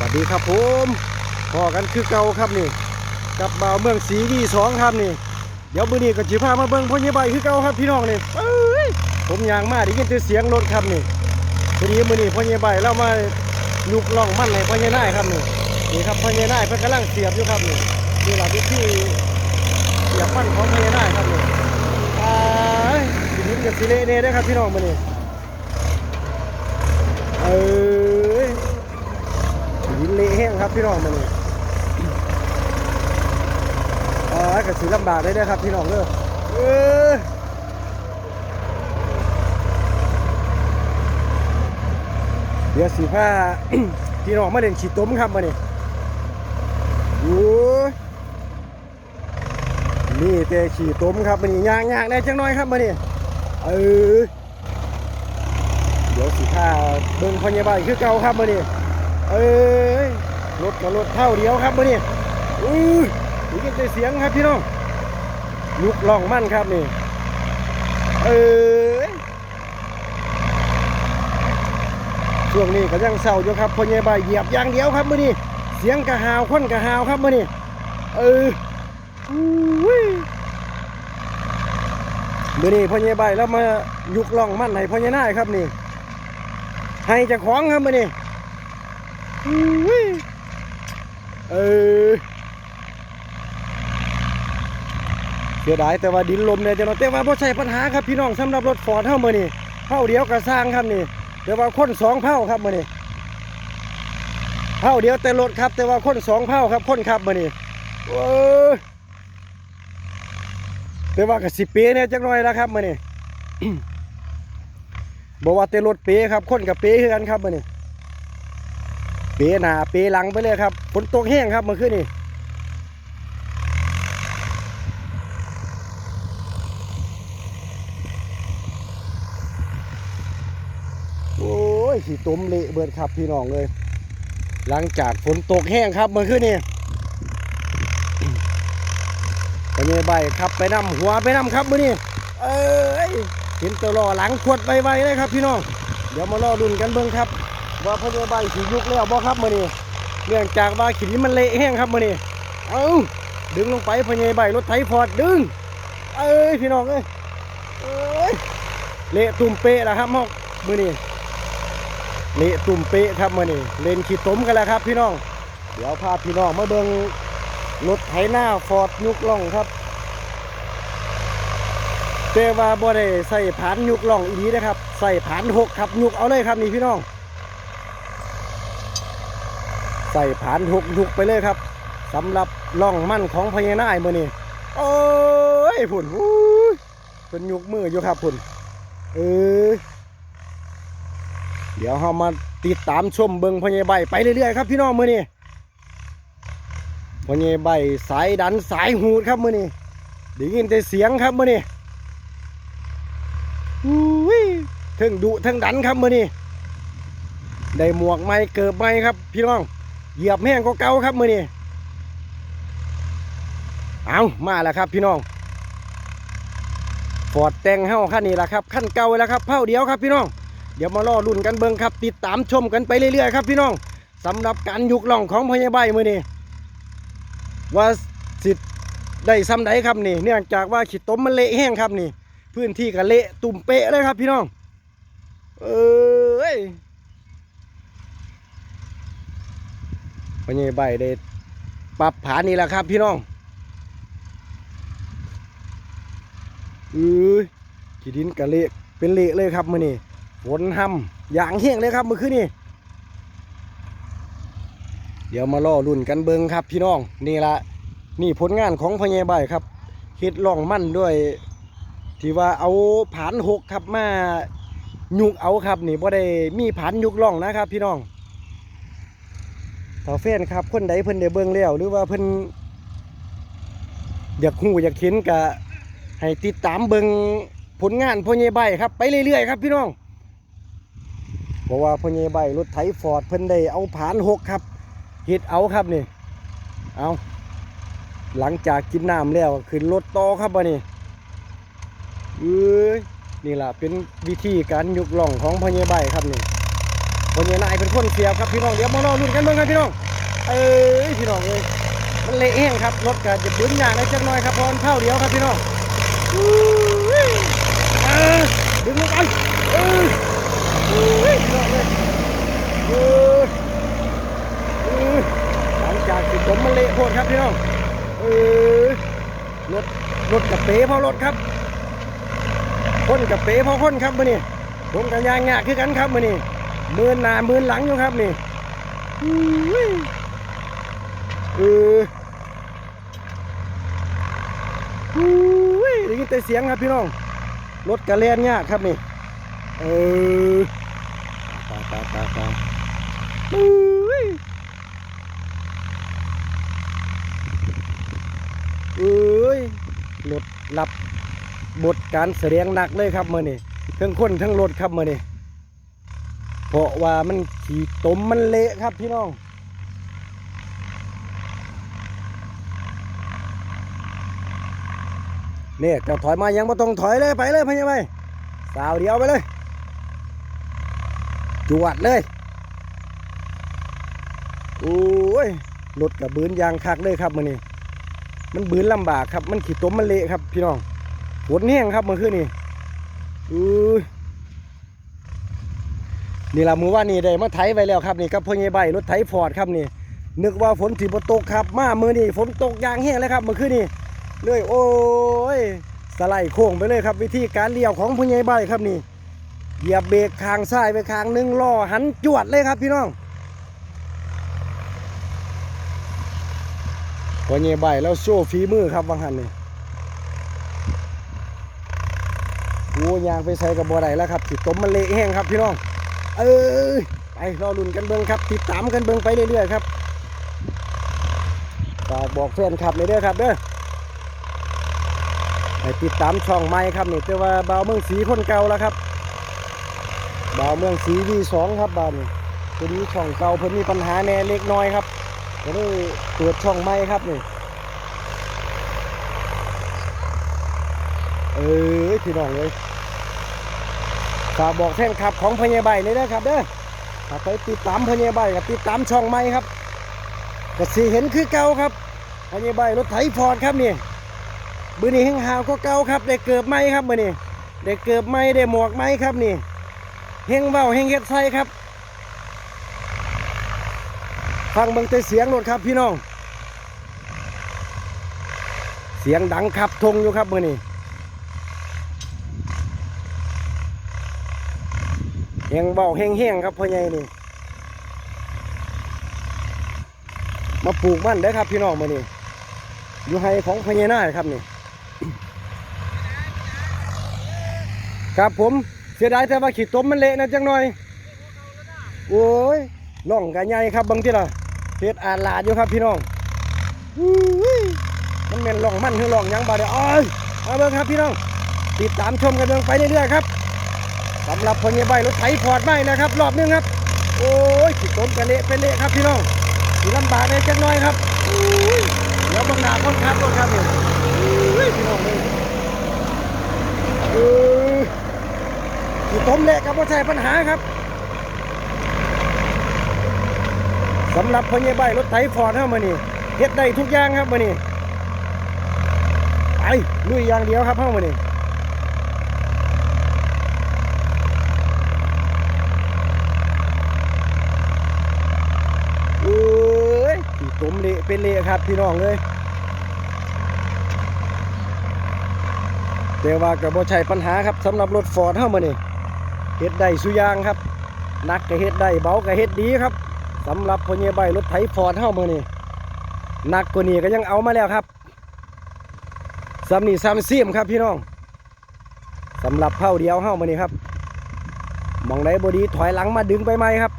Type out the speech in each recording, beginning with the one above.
สวัสดีครับผมพอกันคือเก่าครับนี่ กับบ่าวเมืองสีวีสองครับนี่ เดี๋ยวมื้อนี้ก็สิพามาเบิ่งพ่อใหญ่ใบคือเก่าครับพี่น้องนี่ผมยางมาได้ยินแต่เสียงรถครับนี่ทีนี้มื้อนี้พ่อใหญ่ใบเรามายุกล่องมั่นให้พ่อใหญ่นายครับนี่นี่ครับพ่อใหญ่นายเพิ่นกำลังเสียบอยู่ครับนี่นี่ล่ะวิธีเสียบมั่นของพ่อใหญ่นายครับนี่ทีนี้ก็สิเละแน่เด้ครับพี่น้องมื้อนี้เอ้ยหินเละแห้ง ครับพี่น้องมันนี่เออกระสีลำบากได้ด้อครับพี่น้องเด้อเออเดี๋ยวสีผ้าพี่น้องมาเล่นฉีดต้มครับมาเนี่ยโอ้ยนี่แต่ฉีดต้มครับมันนี่ยางยางๆแน่จังน้อยครับมาเนี่ยเออเดี๋ยวสีผ้าเบิ่งพยาบาลคือเก่าครับมาเนี่ยเอ้ย รถกับรถเท่าเดียวครับมื่อนี้อุ้ยนี่ก็ได้เสียงครับพี่น้องลุกล่องมั่นครับนี่ เอ้ยช่วงนี้ก็ยังเศร้าอยู่ครับพญาบายเหยียบอย่างเดียวครับมื่อนี้เสียงกระหาวคนกระหาวครับมื่อนี้เอออุ้ยมื่อนี้พญาบายแล้วมายุกล่องมั่นให้พญานาคครับนี่ให้จะของครับเมื่อนี้ เออเสียดายแต่ว่าดินลมเนี่ยจะเนาแต่ว่าบ่ใช่ปัญหาครับพี่น้องสำหรับรถฟอร์ดเท่ามือนี่เท่าเดียวกับสร้างครับนี่แต่ว่าคนสองเท่าครับมือนี่เท่าเดียวแต่รถครับแต่ว่าคนสองเท่าครับคนขับมือนี่โอ้ยแต่ว่ากับสิเปเนี่ยจักหน่อยแล้วครับมือนี่บอกว่าแต่รถเปครับคนกับเปคือกันครับมือนี่ เปหนาเปหลังไปเลยครับฝนตกแห้งครับเมื่อคืนนี้โอ้ยสีต้มเละเบิดครับพี่น้องเลย หลังจากฝนตกแห้งครับเมื่อคืนนี้ไปเนใบครับไปนำหัวไปนำครับมื่อนี้เอ้ยเห็นตัวรอหลังขวดไวๆเลยครับพี่น้องเดี๋ยวมารอดุนกันเบิ่งครับ ว่าพญาใบสียุกแล้วบ่ครับมื้อนี้เนื่องจากว่าขีดนี้มันเละแห้งครับมื้อนี้เอาดึงลงไปพญาใบรถไถฟอร์ดดึง เอ้ยพี่น้องเอ้ยเละตุ่มเปะแล้วครับฮอกมื้อนี้เละตุ่มเปะครับมื้อนี้เล่นขี้ต้มกันแล้วครับ พี่น้อง เดี๋ยวพาพี่น้องมาเบิ่งรถไถหน้าฟอร์ดยุกล่องครับแต่ว่าบ่ได้ใส่ผานยุกล่องอีนี้นะครับ ใส่ผานหกครับยุกเอาเลยครับนี่พี่น้อง ใส่ผานหุกยุกไปเลยครับสำหรับล่องมั่นของพญานาคมือนี้โอ้ยพุ่นอู้ยเป็นยุกมืออยู่ครับพุ่นเออเดี๋ยวเรามาติดตามชมเบิงพญาใบไปเรื่อยๆครับพี่น้องมือนี้พญาใบสายดันสายหูดครับมือนี้ได้ยินแต่เสียงครับมือนี้อุ้ยเทั้งดุทั้งดันครับมือนี้ได้หมวกไม้เกิบไม้ครับ พี่น้อง เหยียบแห้งก็เก่าครับมือนี้เอามาแล้วครับพี่น้องฟอดแต่งเฮ้าขั้นนี้แหละครับขั้นเก่าแล้วครับเผาเดียวครับพี่น้องเดี๋ยวมาล่อรุ่นกันเบิ่งครับ ติดตามชมกันไปเรื่อยๆครับพี่น้องสำหรับการยุกล่องของพญาใบมือนี้ว่าสิได้ซ้ำใดครับนี่เนื่องจากว่าขีดต้มมันเละแห้งครับนี่ พื้นที่ก็เละตุ่มเปะเลยครับพี่น้อง เอ้ย พญใบได้ปรับผานี่แหละครับ พี่น้องเอ้ยขีดินกะเละเป็นเละเลยครับมื่อนี้ฝนห้ำอย่างเฮี้ยงเลยครับเมื่อคืนนี้เดี๋ยวมาล่อรุ่นกันเบิงครับ พี่น้องนี่ละนี่ผลงานของพญใบครับเฮ็ดล่องมั่นด้วย ที่ว่าเอาผานหกครับมายุกเอาครับ นี่บ่ได้มีผานยุกล่องนะครับ พี่น้อง ถ้าแฟนครับคนใดเพิ่นได้เบิ่งแล้วหรือว่าเพิ่นอยากหูอยากเห็นกะให้ติดตามเบิ่งผลงานพ่อใหญ่ใบครับ ไปเรื่อยๆครับพี่น้องเพราะว่าพ่อใหญ่ใบรถไถฟอร์ดเพิ่นได้เอาผานหกครับเฮ็ดเอาครับนี่เอาหลังจากกินน้ำแล้วขึ้นรถต่อครับบ่นี่เอ้ยนี่ล่ะเป็นวิธีการยุกล่องของพ่อใหญ่ใบครับนี่ คนใหญ่นายเป็นคนเสียบครับพี่น้องเดี๋ยวมารอลุ้นกันเบิ่งครับพี่น้องเอ้ยพี่น้องเอ้ยมันเละแห้งครับรถก็จะบึ้นอย่างไรจักหน่อยครับพราะมันเท่าเดียวครับพี่น้องอุ้ยเออดึงลงไปเอออุ้ยพี่น้องเลยเออเออหลังจากที่ผมมันเละโพดครับพี่น้องเออรถรถกับเป๋พราะรถครับคนกับเป๋พราะคนครับมื่อนี้ผมกับยางงาคือกันครับมื่อนี้ มือหน้ามือหลังอยู่ครับนี่อุ้ยเอออุ้ยได้ยินแต่เสียงครับพี่น้อง รถกระเลียนยากครับนี่ เออตาตาตาตาอุ้ยเอ้ยรถหลับบทการแสดงหนักเลยครับมื่อนี้ทั้งคนทั้งรถครับมื่อนี้ เพราะว่ามันขี่ตมมันเละครับพี่น้องเนี่ยจะถอยมายังไม่ต้องถอยเลยไปเลยพะยังไงสาวเดียวไปเลย จวดเลยโอ้ยรถกับบืนยางคักเลยครับมื่อนี้มันบืนลำบากครับ มันขี่ตมมันเละครับ พี่น้องฝนแห้งครับเมื่อคืนนี้อือ นี่ละมือว่านี่ได้มาไถไว้แล้วครับนี่กับพ่อใหญ่ใบรถไถฟอร์ดครับนี่ นึกว่าฝนสิบ่ตกครับ มามือนี่ฝนตกยางแห้งเลยครับเมื่อคืนนี้เลยโอ้ยสไลด์โค้งไปเลยครับ วิธีการเลี้ยวของพ่อใหญ่ใบครับนี่เหยียบเบรกข้างซ้ายไปข้างหนึ่งล้อหันจวดเลยครับพี่น้องพ่อใหญ่ใบแล้วโชว์ฝีมือครับวังหันนี่โอ้ยางไปใส่กับบัวไดแล้วครับติดต้มมันเละแห้งครับพี่น้อง เออไปรอลุ้นกันเบิ้งครับ ติดตามกันเบิ้งไปเรื่อยๆครับฝากบอกแฟนคลับเลยเด้อครับเด้อให้ติดตามช่องใหม่ครับนี่แต่ว่าบ่าวเมืองสีคนเก่าแล้วครับบ่าวเมืองสีวีสองครับบ่าวนี่ตัวนี้ช่องเก่าเพิ่นมีปัญหาแน่เล็กน้อยครับก็เลยเปิดช่องใหม่ครับนี่เออพี่น้องเลย ฝากบอกแฟนคลับของพญาใบเลยนะครับเด้อถ้าไปติดตามพญาใบกับติดตามช่องใหม่ครับก็สีเห็นคือเก่าครับพญาใบรถไถฟอร์ดครับนี่มือนี้แห้งหาวก็เก่าครับได้เกิบไหมครับมือนี้ได้เกิบไหมได้หมวกไหมครับนี่เฮงเบาเฮงเฮ็ดไส้ครับ ฟังเบิ่งแต่เสียงรถครับพี่น้อง เสียงดังขับทงอยู่ครับมือนี้ แหงเบาแห้งๆครับพ่อใหญ่นี่ มาปลูกมันได้ครับพี่น้องมานี่อยู่ให้ของพ่อใหญ่น่ายครับนี่ ครับผมเสียดายแต่ว่าขีดต้มมันเละนะจังหน่อย โอ้ยล่องกันใหญ่ครับบางทีละเฮ็ดอาลาดอยู่ครับพี่น้องอุ้ยมันเป็นล่องมันหรือล่องยังบ่เดียวอ้อยมาเบิ่งครับพี่น้องติดตามชมกันเบิ่งไปเรื่อยๆครับ สำหรับคนยีใบรถไถพอร์ดไม่นะครับ รอบนึงครับ โอ้ยขีดต้นกระเละเป็นเละครับพี่น้องสีลำบากเลยจักหน่อยครับโอ้ยเดี๋ยวบังนาคนครับรถครับเนี่ยพี่น้องเลยเออขีดต้มเละครับว่าใช่ปัญหาครับสำหรับคนยีใบรถไถฟอร์ดเท่ามานี่เฮ็ดได้ทุกอย่างครับมานี่ไปลุยอย่างเดียวครับเท่ามานี่ เอ้ยขี่ต้ม เละครับพี่น้องเลยแต่ว่ากับบ่ใช่ปัญหาครับสำหรับรถฟอร์ดเฮามานี่เฮ็ดได้สุยางครับหนักก็เฮ็ดได้เบาก็เฮ็ดดีครับสำหรับพญใบรถไถฟอร์ดเฮามานี่หนักกว่านี้ก็ยังเอามาแล้วครับซ้ำนี่ซ้ำเสีมครับพี่น้องสำหรับเผาเดียวเฮามานี่ครับมองได้บดีถอยหลังมาดึงไปไหมครับ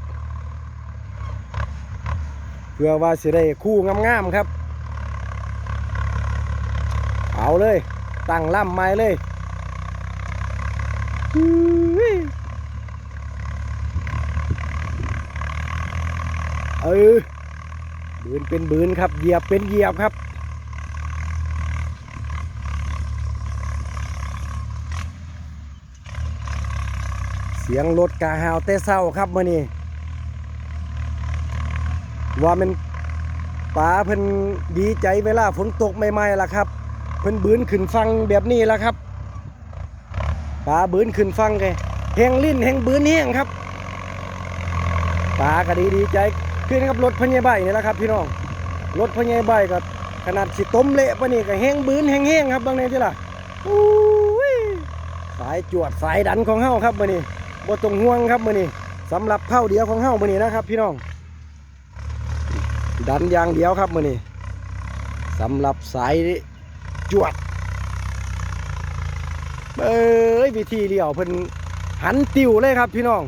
พื่อว่าสิได้คู่งามๆครับ เอาเลย ตั้งล่ำไม้เลยอื้อเออบืนเป็นบืนครับเหยียบเป็นเหยียบครับเสียงรถกาหาวแต่เศร้าครับมื่อนี้ ว่ามันป๋าเพิ่นดีใจเวลาฝนตกใหม่ๆล่ะครับ เพิ่นบืนขึ้นฟังแบบนี้ล่ะครับป๋าบืนขึ้นฟังไงแหงลิ้นแหงบืนแห้งครับป๋าก็ดีดีใจขึ้นกับรถพญาใบนี่แหละครับ พี่น้องรถพญาใบก็ขนาดสิต้มเละปะนี่ก็แห้งบืนแห้งแห้งครับบางเนี่ยที่ล่ะสายจวดสายดันของเฮาครับมื้อนี้บ่ต้องห่วงครับมื้อนี้สำหรับเท่าเดียวของเฮามื้อนี้นะครับ พี่น้อง ดันอย่างเดียวครับมือนี้สำหรับสายจวดเอ้ยวิธีเลี้ยวเพิ่นหันติวเลยครับพี่น้อง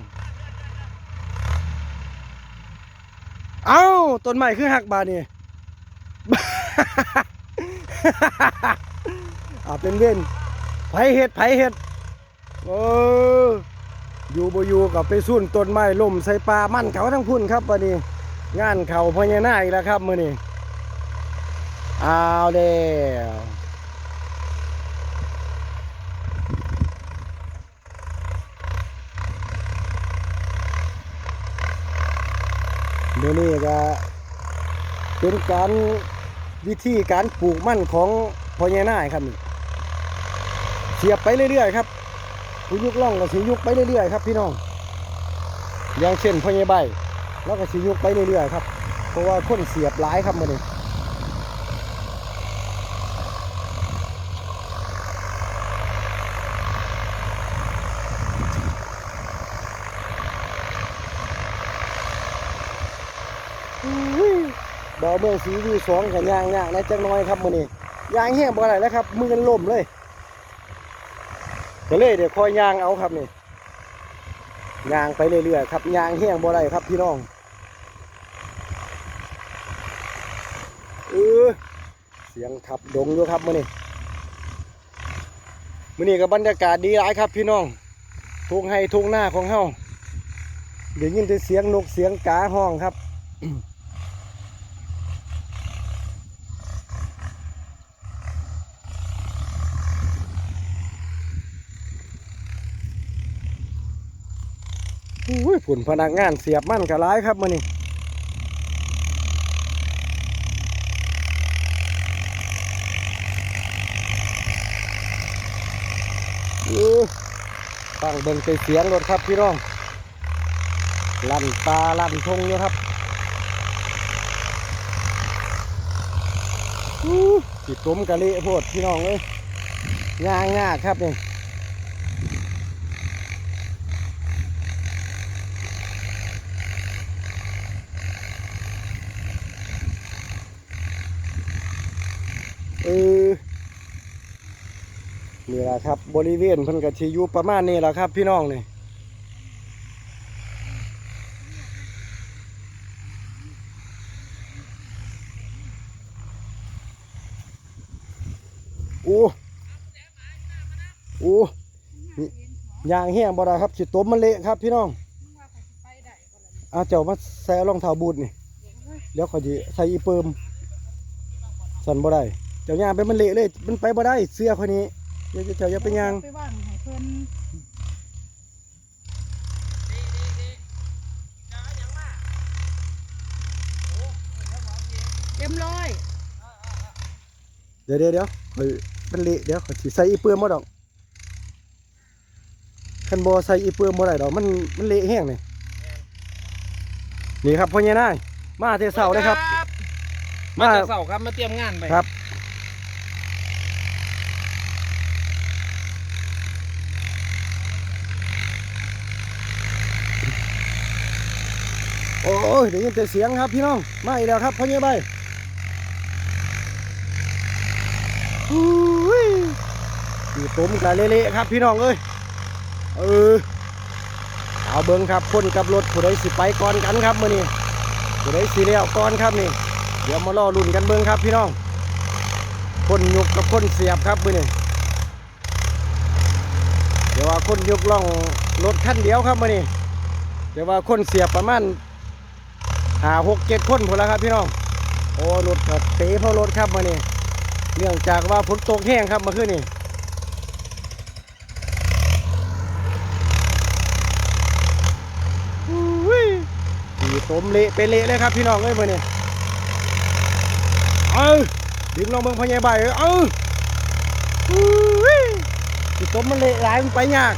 เอ้าต้นไม้คือหักบาดนี่อาเป็นเว้นไผเห็ดไผเห็ดเอออยู่บ่อยู่กับไปสุ่นต้นไม้ล่มใส่ปลามั่นเขาทั้งพุ่นครับวันนี้ งานเขาพญานาคอีกแล้วครับมือนี้เอาเด้วมื้อนี้ก็เป็นการวิธีการปลูกมั่นของพญานาคครับนี่เสียบไปเรื่อยๆครับผู้ยุกล่องก็สิยุกไปเรื่อยๆครับพี่น้องอย่างเช่นพญาใบ แล้วก็สิยกไปเรื่อยๆครับ เพราะว่าคนเสียบหลายครับมันนี้ดาวเมืองสีวีสองกับยางยางนะจังน้อยครับมันนี้ยางแห้งบ่อะไรแล้วครับมือกันล่มเลยก็เลยเดี๋ยวคอยยางเอาครับนี่ ยางไปเรื่อยๆครับยางแห้งบ่ได้ครับพี่น้องเออเสียงขับดงด้วยครับมื่อนี้มื่อนี้ก็บรรยากาศดีหลายครับพี่น้องทุ่งให้ทุ่งหน้าของเฮาเดี๋ยวยินแต่เสียงนกเสียงกาห้องครับ ผุนพนักงานเสียบมั่นกับร้ายครับมื้อนี้เออฟังเบิ่งใจเสียงรถครับพี่น้องลั่นตาลั่นทงอยู่ครับอู้จิตต้มกะเละโพดพี่น้องเอ้ยย่างยากครับนี่ เออนี่แหละครับ บริเวณเพิ่นกะทิอยู่ประมาณนี้แหละครับ พี่น้องนี่โอ้โอ้ยางแห้งบ่ได้ครับสิต้มมันเละครับพี่น้องอาเจ้ามาใส่รองเท้าบูทนี่ เดี๋ยวขอยสิใส่อีเปิมสันบ่ได้ เจ้าย่างไปมันเละเลย มันไปบ่ได้เสื้อคนนี้เดี๋ยวเจ้าอย่าไปย่างไปว่างให้เพิ่นเต็มร้อยเดี๋ยวเดี๋ยวเดี๋ยวข่อยมันเละเดี๋ยวข่อยสิใส่อีเปลือมบ่ดอกคันบ่ใส่อีเปลือมบ่ได้ดอกมันมันเละแห้งนี่นี่ครับพ่อใหญ่นายมาแต่เช้าเลยครับ มามาจากเสาครับมาเตรียมงานไปครับ โอ้ ยได้ยินแต่เสียงครับพี่น้องมาอีกแล้วครับพ่อใหญ่ใบอุ้ยอยู่ต้มกันเละๆครับพี่น้องเอ้ยเออเอาเบิ้งครับคนกับรถผู้ใดสิไปก่อนกันครับมื้อนี้ผู้ใดสิเลี้ยวก่อนครับนี่ เดี๋ยวมาล่อลุ่นกันเบิ้งครับพี่น้องคนยกกับคนเสียบครับมื้อนี้เดี๋ยวว่าคนยกล่องรถคันเดียวครับมื้อนี้เดี๋ยวว่าคนเสียบประมาณ หาหกเจ็ดคนพอแล้วครับพี่น้อง โอ้รถก็เตะเพราะรถครับมื้อนี้เนื่องจากว่าฝนตกแห้งครับมื่อคืนนี้อุ้ยขี่ตสมเละไปเละเลยครับพี่น้องเอ้ยมื้อนี้เออดึงลงเบิ่งพ่อใหญ่ใบเอ้ยเอออุ้ยสิต้มมันเละหลายมันไปยาก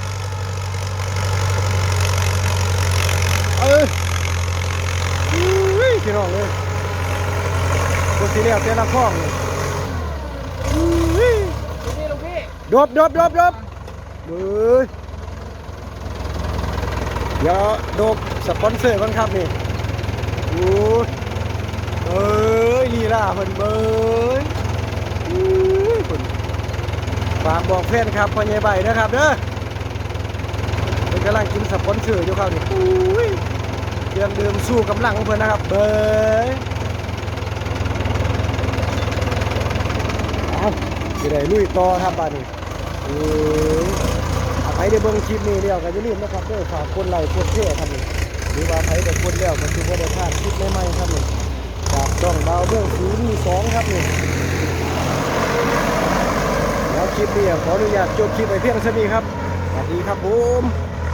เออ พี่น้องเอ้ยตัวสีเหลืองเจ้าละข้องเลยอุ้ยลูกพี่ลูกพี่ดบดบดบดบเฮ้ยเดี๋ยวโดบสปอนเซอร์ก่อนครับนี่โอ้ยเอ้ยลีลาเพิ่นเบ้ยอุ้ยเพิ่นฝากบอกแฟนครับพ่อใหญ่ใบนะครับเด้อเพิ่นกำลังกินสปอนเซอร์อยู่ครับนี่อุ้ย เครื่องดื่มสู้กำลังของเพิ่อนนะครับเบ้ยเอาสิได้ลุยต่อครับบ้านนี้เออถ้าใครได้เบิ่งคลิปนี้แล้วก็อย่าลืมนะครับเด้อฝากกดไลค์กดแชร์ครับนี่หรือว่าใครได้กดแล้วก็คือบ่ได้พลาดคลิปใหม่ๆครับนี่จากช่องดาวเรื่องสีมีสองครับนี่แล้วคลิปนี้ขออนุญาตจบคลิปไปเพียงเท่านี้ครับสวัสดีครับผม